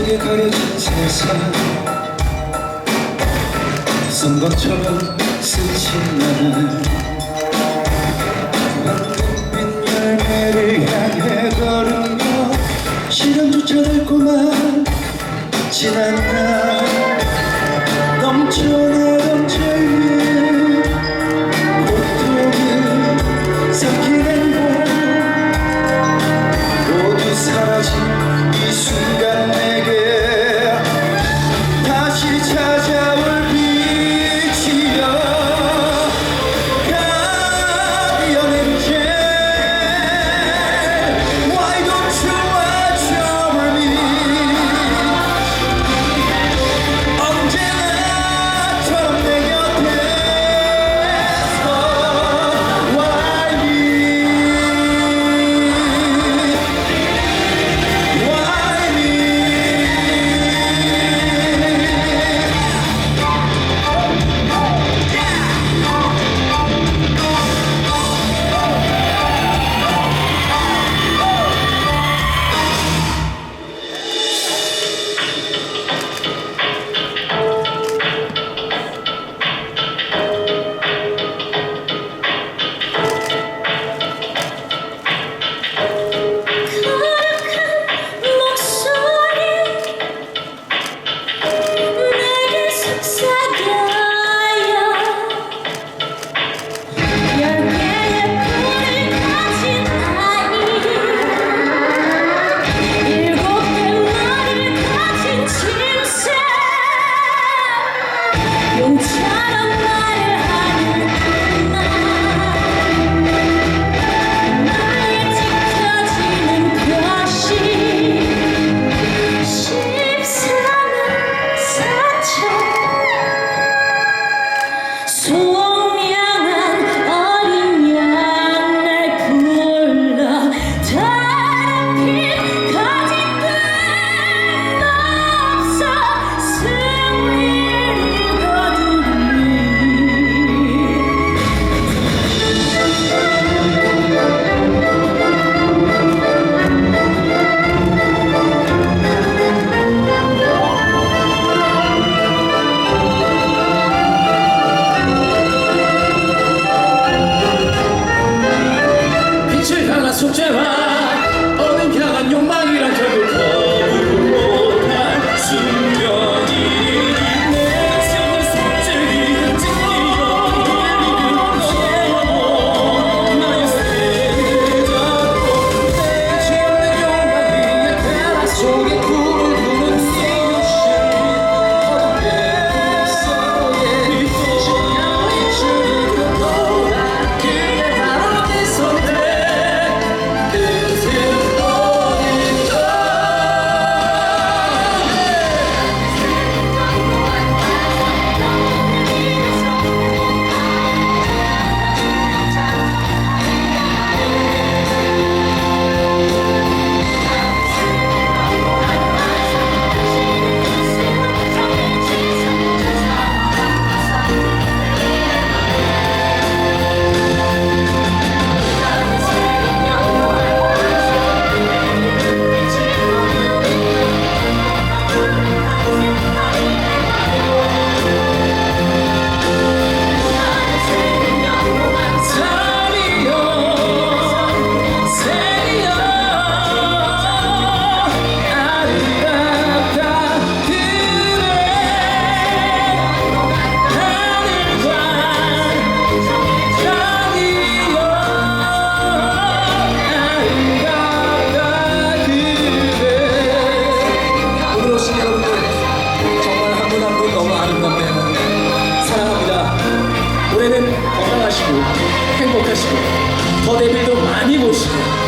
속에 가려진 세상. 선 것처럼 스친 날 황금빛 열매를 향해 걸으며 시간조차 닳고만 지난 날 넘쳐나 Cheva. 김건배 사랑합니다. 올해는 건강하시고 행복하시고 더 데뷔도 많이 보시고